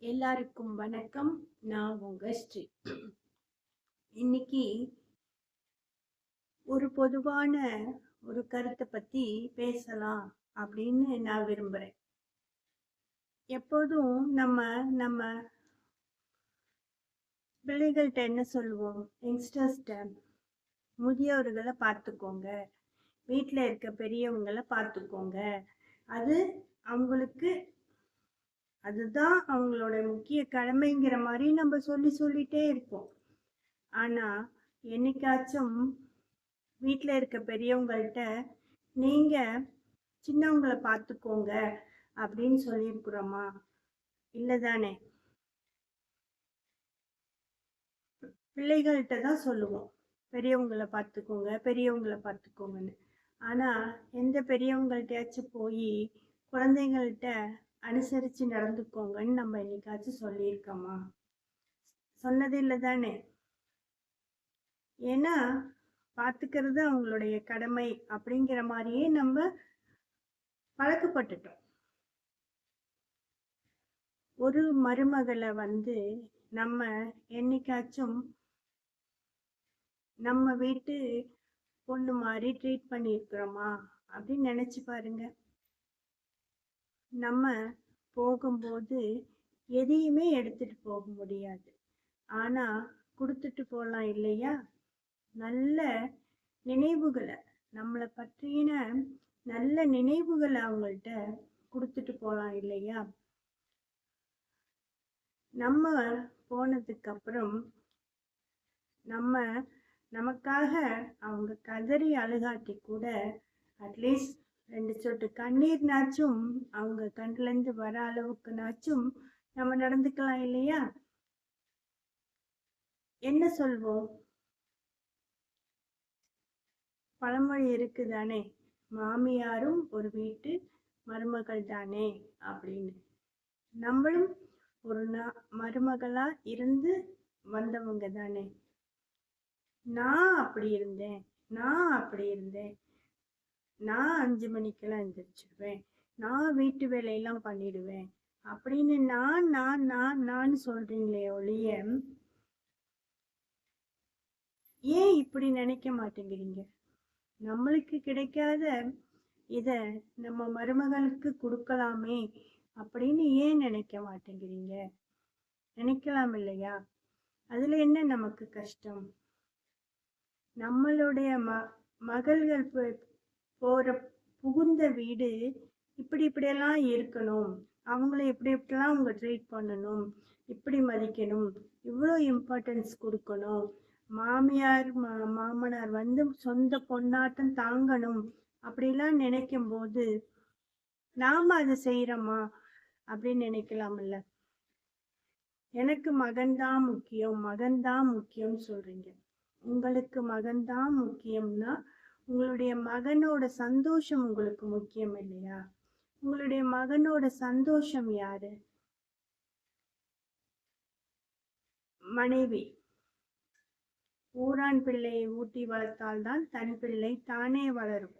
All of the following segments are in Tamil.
எல்லாருக்கும் வணக்கம். நான் உங்க ஸ்ரீ. இன்னைக்கு ஒரு பொதுவான ஒரு கருத்தை பத்தி பேசலாம் அப்படின்னு நான் விரும்புறேன். எப்போதும் நம்ம நம்ம பிள்ளைகள்கிட்ட என்ன சொல்லுவோம்? யங்ஸ்டர்ஸ்கிட்ட முதியோர்களை பார்த்துக்கோங்க. வீட்டில் இருக்க பெரியவங்களை பார்த்துக்கோங்க. அது அவங்களுக்கு அதுதான் அவங்களோட முக்கிய கடமைங்கிற மாதிரி நம்ம சொல்லி சொல்லிட்டே இருப்போம். ஆனா என்னைக்காச்சும் வீட்டில் இருக்க பெரியவங்கள்ட்ட நீங்க சின்னவங்கள பார்த்துக்கோங்க அப்படின்னு சொல்லியிருக்கிறோமா? இல்லை தானே. பிள்ளைகள்கிட்ட தான் சொல்லுவோம். பெரியவங்கள பார்த்துக்கோங்க பெரியவங்கள பார்த்துக்கோங்கன்னு ஆனா எந்த பெரியவங்கள்ட்டயாச்சும் போய் குழந்தைங்கள்ட்ட அனுசரித்து நடந்துக்கோங்கன்னு நம்ம என்னைக்காச்சும் சொல்லியிருக்கோமா? சொன்னது இல்லை தானே ஏன்னா பார்த்துக்கிறது அவங்களுடைய கடமை அப்படிங்கிற மாதிரியே நம்ம பழக்கப்பட்டுட்டோம். ஒரு மருமகளை வந்து நம்ம என்னைக்காச்சும் நம்ம வீட்டு பொண்ணு மாதிரி ட்ரீட் பண்ணியிருக்கிறோமா? அப்படின்னு நினச்சி பாருங்கள் நம்ம போகும்போது எதையுமே எடுத்துட்டு போக முடியாது. ஆனா கொடுத்துட்டு போகலாம் இல்லையா? நல்ல நினைவுகளை நம்மளை பற்றின நல்ல நினைவுகளை அவங்கள்ட்ட கொடுத்துட்டு போகலாம் இல்லையா? நம்ம போனதுக்கு அப்புறம் நம்ம நமக்காக அவங்க கதறி அழுகாட்டி கூட அட்லீஸ்ட் ரெண்டு சொட்டு கண்ணீர்னாச்சும் அவங்க கண்லேருந்து வர அளவுக்குனாச்சும் நம்ம நடந்துக்கலாம் இல்லையா? என்ன சொல்வோம்? பழமொழி இருக்குதானே? மாமியாரும் ஒரு வீட்டு மருமகள் தானே? அப்படின்னு. நம்மளும் ஒரு நா மருமகளா இருந்து வந்தவங்க தானே. நான் அப்படி இருந்தேன். நான் அப்படி இருந்தேன். நான் அஞ்சு மணிக்கெல்லாம் எந்திரிச்சிடுவேன் நான் வீட்டு வேலையெல்லாம் பண்ணிடுவேன். அப்படின்னு நான் நான் நான் நான் சொல்றீங்களே ஒழிய ஏன் இப்படி நினைக்க மாட்டேங்கிறீங்க? நம்மளுக்கு கிடைக்காத இத நம்ம மருமகளுக்கு கொடுக்கலாமே அப்படின்னு ஏன் நினைக்க மாட்டேங்கிறீங்க? நினைக்கலாம் இல்லையா? அதுல என்ன நமக்கு கஷ்டம்? நம்மளுடைய ம மகள்கள் போகிற போற புகுந்த வீடு இப்படி இப்படியெல்லாம் இருக்கணும். அவங்கள இப்படி இப்படிலாம் அவங்க ட்ரீட் பண்ணணும். இப்படி மதிக்கணும். இவ்வளோ இம்பார்ட்டன்ஸ் கொடுக்கணும். மாமியார் மா மாமனார் வந்து சொந்த பொண்ணாட்டம் தாங்கணும் அப்படிலாம் நினைக்கும் போது நாம அதை செய்யறோமா அப்படின்னு நினைக்கலாம்ல. எனக்கு மகன்தான் முக்கியம் மகன்தான் முக்கியம் சொல்றீங்க. உங்களுக்கு மகன்தான் முக்கியம்னா உங்களுடைய மகனோட சந்தோஷம் உங்களுக்கு முக்கியம் இல்லையா? உங்களுடைய மகனோட சந்தோஷம் யாரு? மனைவி. ஊரான் பிள்ளையை ஊட்டி வளர்த்தால்தான் தன் பிள்ளை தானே வளரும்.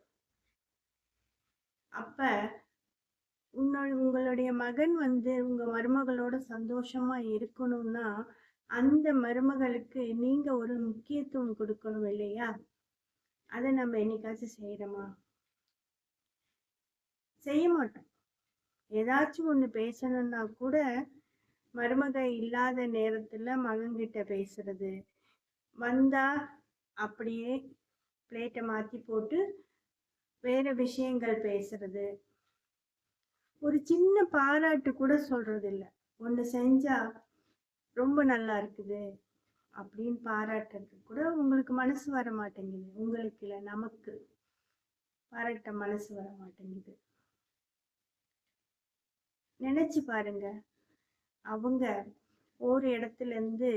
அப்ப உன்னோட உங்களுடைய மகன் வந்து உங்க மருமகளோட சந்தோஷமா இருக்கணும்னா அந்த மருமகளுக்கு நீங்க ஒரு முக்கியத்துவம் கொடுக்கணும் இல்லையா? அதை நம்ம என்னைக்காச்சும் செய்கிறோமா செய்ய மாட்டோம். ஏதாச்சும் ஒன்று பேசணும்னா கூட மருமக இல்லாத நேரத்தில் மகன்கிட்ட பேசுறது. வந்தா அப்படியே பிளேட்டை மாற்றி போட்டு வேற விஷயங்கள் பேசுறது. ஒரு சின்ன பாராட்டு கூட சொல்றது இல்லை ஒன்று செஞ்சா ரொம்ப நல்லா இருக்குது. அப்படின்னு பாராட்டுறதுக்கு கூட உங்களுக்கு மனசு வர மாட்டேங்குது. உங்களுக்கு இல்லை நமக்கு பாராட்ட மனசு வர மாட்டேங்குது. நினைச்சு பாருங்க. அவங்க ஒரு இடத்துல இருந்து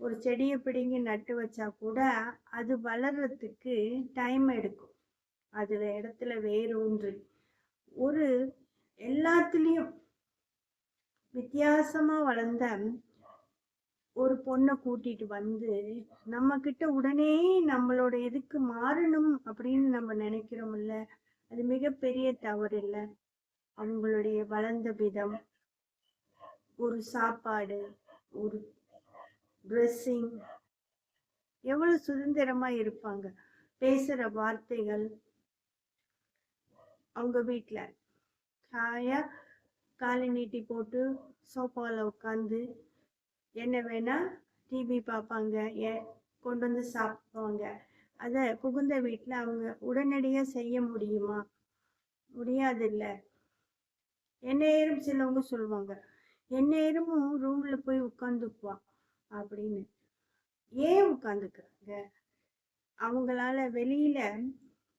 ஒரு செடியை பிடுங்கி நட்டு வச்சா கூட அது வளர்றதுக்கு டைம் எடுக்கும். அதுல இடத்துல வேர் ஒரு எல்லாத்துலேயும் வித்தியாசமாக வளர்ந்த ஒரு பொண்ணை கூட்டிட்டு வந்து நம்ம கிட்ட உடனே நம்மளோட இதுக்கு மாறணும் அப்படின்னு நம்ம நினைக்கிறோம்ல அது மிகப்பெரிய தவறு இல்லை அவங்களுடைய வளர்ந்த விதம் ஒரு சாப்பாடு ஒரு ட்ரெஸ்ஸிங் எவ்வளவு சுதந்திரமா இருப்பாங்க. பேசுற வார்த்தைகள் அவங்க வீட்டில் ஹாயா காலை நீட்டி போட்டு சோஃபாவில் உட்காந்து என்ன வேணா டிவி பார்ப்பாங்க ஏ கொண்டு வந்து சாப்பிடுவாங்க. அதை புகுந்த வீட்டில் அவங்க உடனடியாக செய்ய முடியுமா? முடியாதில்ல. எந்நேரம் சிலவங்க சொல்லுவாங்க எந்நேரமும் ரூமில் போய் உட்காந்துக்குவா அப்படின்னு. ஏன் உட்காந்துக்கிறாங்க அவங்களால வெளியில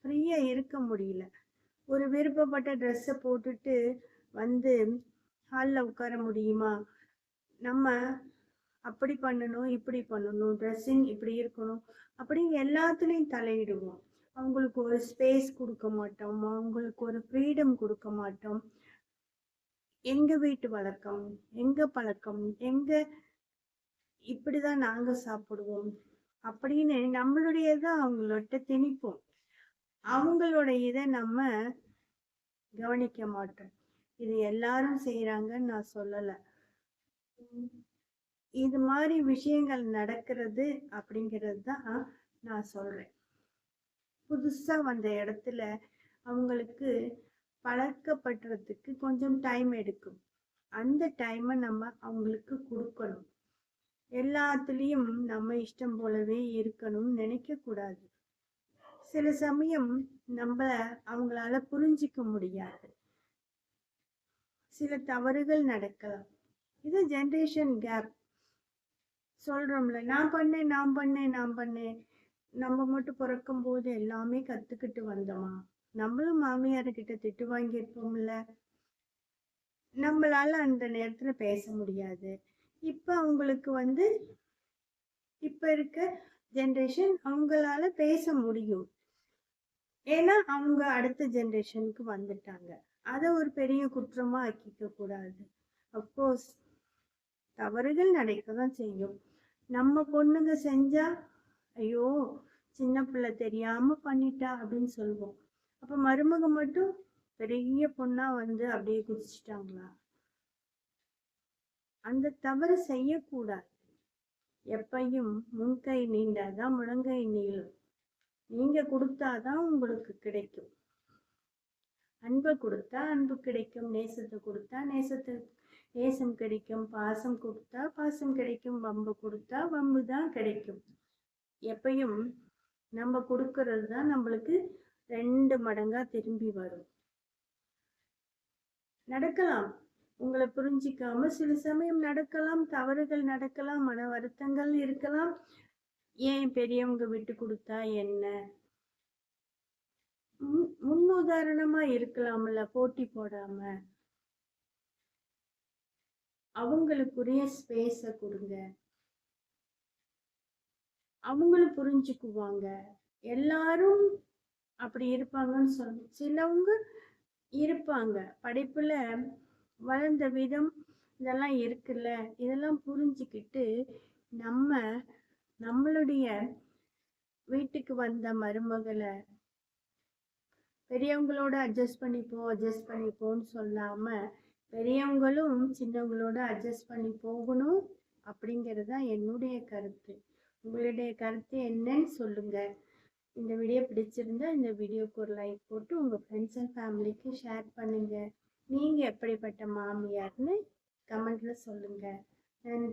ஃப்ரீயாக இருக்க முடியல. ஒரு விருப்பப்பட்ட ட்ரெஸ்ஸை போட்டுட்டு வந்து ஹாலில் உட்கார முடியுமா? நம்ம அப்படி பண்ணணும் இப்படி பண்ணணும் ட்ரெஸ்ஸிங் இப்படி இருக்கணும் அப்படி எல்லாத்துலேயும் தலையிடுவோம். அவங்களுக்கு ஒரு ஸ்பேஸ் கொடுக்க மாட்டோம் அவங்களுக்கு ஒரு ஃப்ரீடம் கொடுக்க மாட்டோம். எங்கள் வீட்டு வழக்கம் எங்கள் பழக்கம் எங்கே இப்படி தான் நாங்கள் சாப்பிடுவோம் அப்படின்னு நம்மளுடையதான் அவங்களோட திணிப்போம். அவங்களோட இதை நம்ம கவனிக்க மாட்டோம். இது எல்லாரும் செய்கிறாங்கன்னு நான் சொல்லலை. இது மாதிரி விஷயங்கள் நடக்கிறது அப்படிங்கிறது தான் நான் சொல்கிறேன் புதுசாக வந்த இடத்துல அவங்களுக்கு பழக்கப்படுறதுக்கு கொஞ்சம் டைம் எடுக்கும். அந்த டைமை நம்ம அவங்களுக்கு கொடுக்கணும். எல்லாத்துலேயும் நம்ம இஷ்டம் போலவே இருக்கணும்னு நினைக்கக்கூடாது சில சமயம் நம்ம அவங்களால புரிஞ்சிக்க முடியாது. சில தவறுகள் நடக்கலாம். இது ஜென்ரேஷன் கேப் சொல்றோம்ல நான் பண்ணேன் நான் பண்ணேன் நான் பண்ணேன். நம்ம மட்டும் பிறக்கும் போது எல்லாமே கத்துக்கிட்டு வந்தோமா? நம்மளும் மாமியார்கிட்ட திட்டு வாங்கியிருப்போம்ல. நம்மளால அந்த நேரத்துல பேச முடியாது. இப்ப அவங்களுக்கு வந்து இப்ப இருக்க ஜென்ரேஷன் அவங்களால பேச முடியும். ஏன்னா அவங்க அடுத்த ஜென்ரேஷனுக்கு வந்துட்டாங்க. அதை ஒரு பெரிய குற்றமா ஆக்கிக்க கூடாது. அப்கோர்ஸ் தவறுகள் நடக்க தான் செய்யும். நம்ம பொண்ணுங்க செஞ்சா ஐயோ சின்ன பிள்ளை தெரியாம பண்ணிட்டா அப்படின்னு சொல்லுவோம். அப்ப மருமக மட்டும் பெரிய பொண்ணா வந்து அப்படியே குதிச்சிட்டாங்களா அந்த தவறு செய்யக்கூடாது. எப்பையும் முன்கை நீண்டாதான் முழங்கை நீளும் நீங்க கொடுத்தாதான் உங்களுக்கு கிடைக்கும். அன்பை கொடுத்தா அன்பு கிடைக்கும். நேசத்தை கொடுத்தா நேசத்தை நேசம் கிடைக்கும் பாசம் கொடுத்தா பாசம் கிடைக்கும் வம்பு கொடுத்தா வம்பு தான் கிடைக்கும். எப்பையும் நம்ம கொடுக்கறது தான் நம்மளுக்கு ரெண்டு மடங்கா திரும்பி வரும். நடக்கலாம். உங்களை புரிஞ்சிக்காம சில சமயம் நடக்கலாம் தவறுகள் நடக்கலாம் மன வருத்தங்கள் இருக்கலாம். ஏன் பெரியவங்க விட்டு கொடுத்தா என்ன? முன்னுதாரணமா இருக்கலாம்ல போட்டி போடாம. அவங்களுக்குரிய ஸ்பேஸை கொடுங்க. அவங்களும் புரிஞ்சுக்குவாங்க. எல்லாரும் அப்படி இருப்பாங்கன்னு சொல்லணும். சிலவங்க இருப்பாங்க. படிப்பில் வளர்ந்த விதம் இதெல்லாம் இருக்குல்ல. இதெல்லாம் புரிஞ்சுக்கிட்டு நம்ம நம்மளுடைய வீட்டுக்கு வந்த மருமகளை பெரியவங்களோட அட்ஜஸ்ட் பண்ணிப்போம் அட்ஜஸ்ட் பண்ணிப்போன்னு சொல்லாமல் பெரியவங்களும் சின்னவங்களோட அட்ஜஸ்ட் பண்ணி போகணும் அப்படிங்கிறது தான் என்னுடைய கருத்து. உங்களுடைய கருத்து என்னன்னு சொல்லுங்கள் இந்த வீடியோ பிடிச்சிருந்தா இந்த வீடியோக்கு ஒரு லைக் போட்டு உங்கள் ஃப்ரெண்ட்ஸ் அண்ட் ஃபேமிலிக்கு ஷேர் பண்ணுங்கள் நீங்கள் எப்படிப்பட்ட மாமியார்னு கமெண்ட்டில் சொல்லுங்கள் நன்றி.